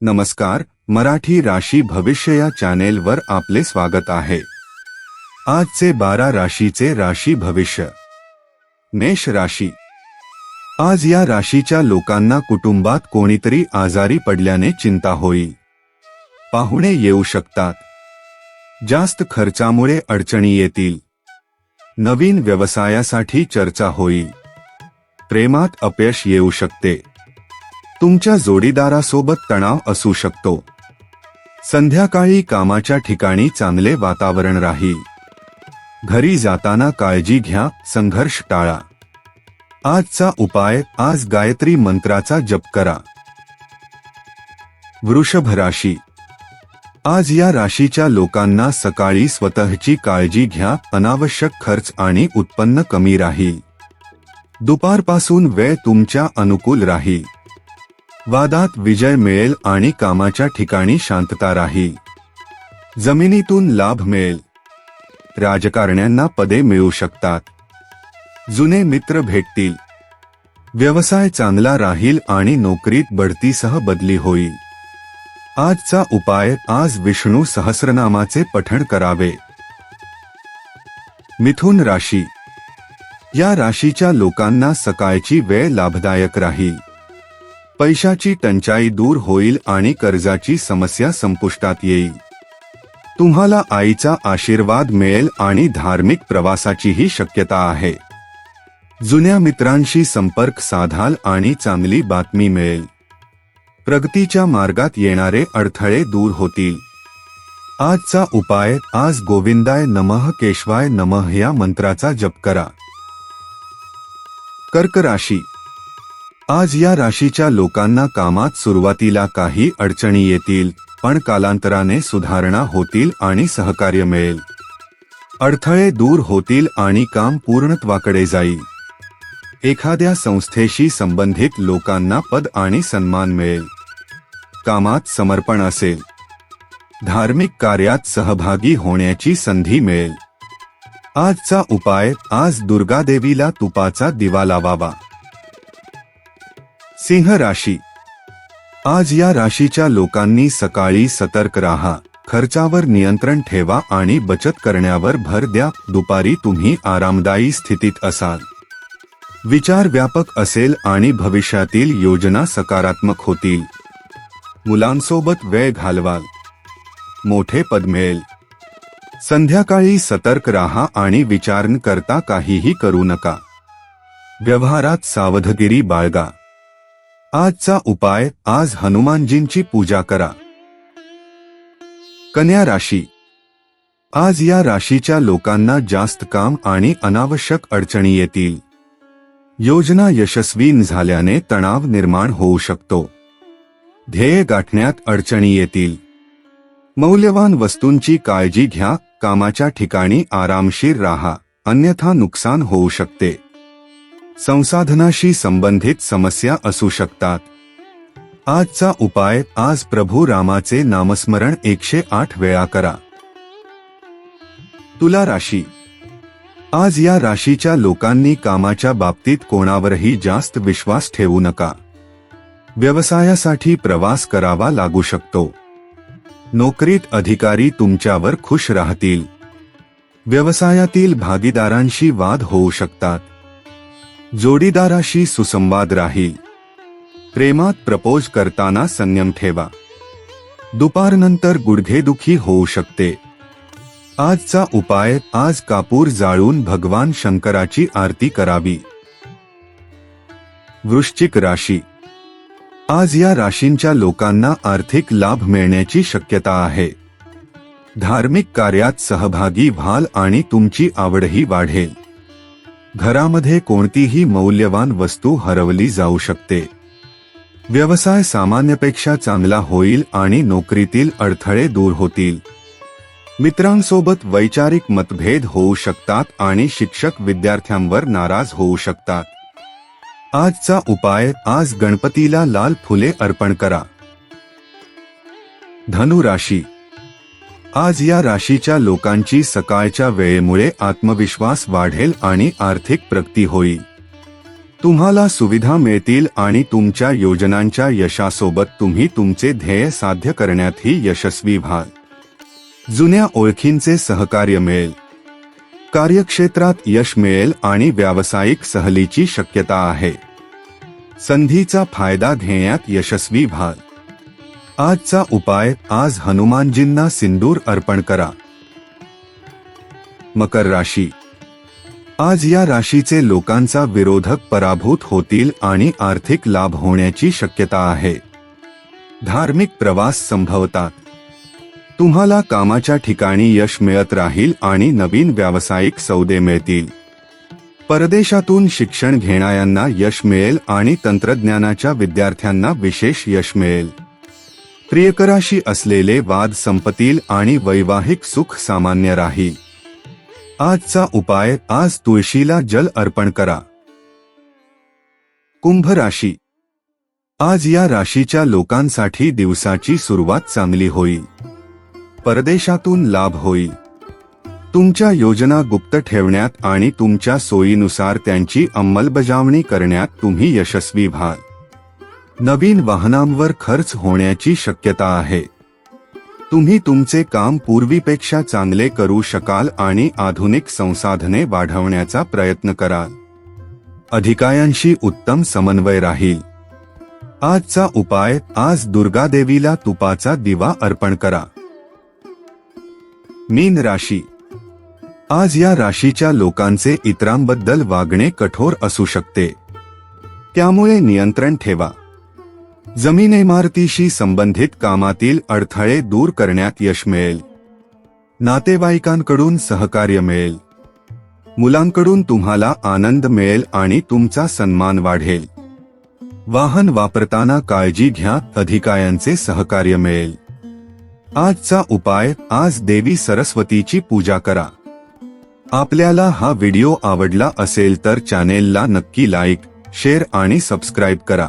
नमस्कार मराठी राशी भविष्य या चॅनेलवर आपले स्वागत आहे. आजचे बारा राशीचे राशी भविष्य. मेष राशी. आज या राशीच्या लोकांना कुटुंबात कोणीतरी आजारी पडल्याने चिंता होई. पाहुणे येऊ शकतात. जास्त खर्चामुळे अडचणी येतील. नवीन व्यवसायासाठी चर्चा होईल प्रेमात अपयश येऊ शकते. तुमच्या जोडीदारासोबत तणाव असू शकतो. संध्याकाळी कामाच्या ठिकाणी चांगले वातावरण राहील घरी जाताना काळजी घ्या संघर्ष टाळा. आजचा उपाय आज गायत्री मंत्राचा जप करा. वृषभ राशी. आज या राशीच्या लोकांना सकाळी स्वतःची काळजी घ्या अनावश्यक खर्च आणि उत्पन्न कमी राहील दुपारपासून वेळ तुमच्या अनुकूल राहील वादात विजय मिळेल आणि कामाच्या ठिकाणी शांतता राहील जमिनीतून लाभ मिळेल. राजकारण्यांना पदे मिळू शकतात. जुने मित्र भेटतील. व्यवसाय चांगला राहील आणि नोकरीत बढतीसह बदली होईल. आजचा उपाय आज विष्णू सहस्रनामाचे पठण करावे. मिथुन राशी. या राशीच्या लोकांना सकाळची वेळ लाभदायक राहील. पैशाची टंचाई दूर होईल आणि कर्जाची समस्या संपुष्टात येईल. तुम्हाला आईचा आशीर्वाद मिळेल आणि धार्मिक प्रवासाचीही शक्यता आहे. जुन्या मित्रांशी संपर्क साधाल आणि चांगली बातमी मिळेल. प्रगतीच्या मार्गात येणारे अडथळे दूर होतील. आजचा उपाय आज गोविंदाय नमः केशवाय नमः या मंत्राचा जप करा. कर्क राशी आज या राशीच्या लोकांना कामात सुरुवातीला काही अडचणी येतील पण कालांतराने सुधारणा होतील आणि सहकार्य मिळेल. अडथळे दूर होतील आणि काम पूर्णत्वाकडे जाईल. एखाद्या संस्थेशी संबंधित लोकांना पद आणि सन्मान मिळेल. कामात समर्पण असेल. धार्मिक कार्यात सहभागी होण्याची संधी मिळेल. आजचा उपाय आज दुर्गादेवीला तुपाचा दिवा लावावा. सिंह राशी. आज या राशीच्या लोकांनी सकाळी सतर्क राहा खर्चावर नियंत्रण ठेवा आणि बचत करण्यावर भर द्या दुपारी तुम्ही आरामदायी स्थितीत असाल. विचार व्यापक असेल आणि भविष्यातील योजना सकारात्मक होतील. मुलांसोबत वेळ घालवाल. मोठे पद मिळेल. संध्याकाळी सतर्क राहा आणि विचार करता काहीही करू नका. व्यवहारात सावधगिरी बाळगा. आजचा उपाय आज हनुमानजींची पूजा करा. कन्या राशी. आज या राशीच्या लोकांना जास्त काम आणि अनावश्यक अडचणी येतील. योजना यशस्वी झाल्याने तणाव निर्माण होऊ शकतो. ध्येय गाठण्यात अडचणी येतील. मौल्यवान वस्तूंची काळजी घ्या कामाच्या ठिकाणी आरामशीर राहा अन्यथा नुकसान होऊ शकते. संसाधनाशी संबंधित समस्या असू शकतात. आजचा उपाय आज प्रभू रामाचे नामस्मरण एकशे आठ वेळा करा. तुला राशी. आज या राशीच्या लोकांनी कामाच्या बाबतीत कोणावरही जास्त विश्वास ठेवू नका. व्यवसायासाठी प्रवास करावा लागू शकतो. नोकरीत अधिकारी तुमच्यावर खुश राहतील. व्यवसायातील भागीदारांशी वाद होऊ शकतात. जोडीदाराशी सुसंवाद राहील प्रेमात प्रपोज करताना संयम ठेवा. दुपारनंतर गुडघेदुखी होऊ शकते. आजचा उपाय आज कापूर जाळून भगवान शंकराची आरती करावी. वृश्चिक राशी. आज या राशींच्या लोकांना आर्थिक लाभ मिळण्याची शक्यता आहे. धार्मिक कार्यात सहभागी व्हाल आणि तुमची आवडही वाढेल. घरामध्ये कोणतीही मौल्यवान वस्तू हरवली जाऊ शकते. व्यवसाय सामान्यपेक्षा चांगला होईल आणि नोकरीतील अडथळे दूर होतील. मित्रांसोबत वैचारिक मतभेद होऊ शकतात आणि शिक्षक विद्यार्थ्यांवर नाराज होऊ शकतात. आजचा उपाय आज गणपतीला लाल फुले अर्पण करा. धनु राशी आज या राशीच्या लोकांची सकाळच्या वेळेमुळे आत्मविश्वास वाढेल आणि आर्थिक प्रगती होईल. तुम्हाला सुविधा मिळतील आणि तुमच्या योजनांच्या यशासोबत तुम्ही तुमचे ध्येय साध्य करण्यातही यशस्वी व्हाल. जुन्या ओळखींचे सहकार्य मिळेल. कार्यक्षेत्रात यश मिळेल आणि व्यावसायिक सहलीची शक्यता आहे. संधीचा फायदा घेण्यात यशस्वी व्हाल. आजचा उपाय आज हनुमानजींना सिंदूर अर्पण करा. मकर राशी. आज या राशीचे लोकांचा विरोधक पराभूत होतील आणि आर्थिक लाभ होण्याची शक्यता आहे. धार्मिक प्रवास संभवतात. तुम्हाला कामाच्या ठिकाणी यश मिळत राहील आणि नवीन व्यावसायिक सौदे मिळतील. परदेशातून शिक्षण घेणाऱ्यांना यश मिळेल आणि तंत्रज्ञानाच्या विद्यार्थ्यांना विशेष यश मिळेल. प्रियकराशी असलेले वाद संपतील आणि वैवाहिक सुख सामान्य राहील आजचा उपाय आज तुळशीला जल अर्पण करा. कुंभ राशी. आज या राशीच्या लोकांसाठी दिवसाची सुरुवात चांगली होईल. परदेशातून लाभ होईल. तुमच्या योजना गुप्त ठेवण्यात आणि तुमच्या सोयीनुसार त्यांची अंमलबजावणी करण्यात तुम्ही यशस्वी व्हाल. नवीन वाहनांवर खर्च होण्याची शक्यता आहे. तुम्ही तुमचे काम पूर्वीपेक्षा चांगले करू शकाल आणि आधुनिक संसाधने वाढवण्याचा प्रयत्न कराल. अधिकायांशी उत्तम समन्वय राहील. आजचा उपाय आज दुर्गादेवीला तुपाचा दिवा अर्पण करा. मीन राशी. आज या राशीच्या लोकांचे इतरांबद्दल वागणे कठोर असू शकते. त्यामुळे नियंत्रण ठेवा. जमीन इमारतीशी संबंधित कामातील अडथळे दूर करण्यात यश मिळेल. नातेवाईकांकडून सहकार्य मिळेल. मुलांकडून तुम्हाला आनंद मिळेल आणि तुमचा सन्मान वाढेल. वाहन वापरताना काळजी घ्या अधिकायांचे सहकार्य मिळेल. आजचा उपाय आज देवी सरस्वतीची पूजा करा. आपल्याला हा व्हिडिओ आवडला असेल तर चॅनेलला नक्की लाईक शेअर आणि सबस्क्राईब करा.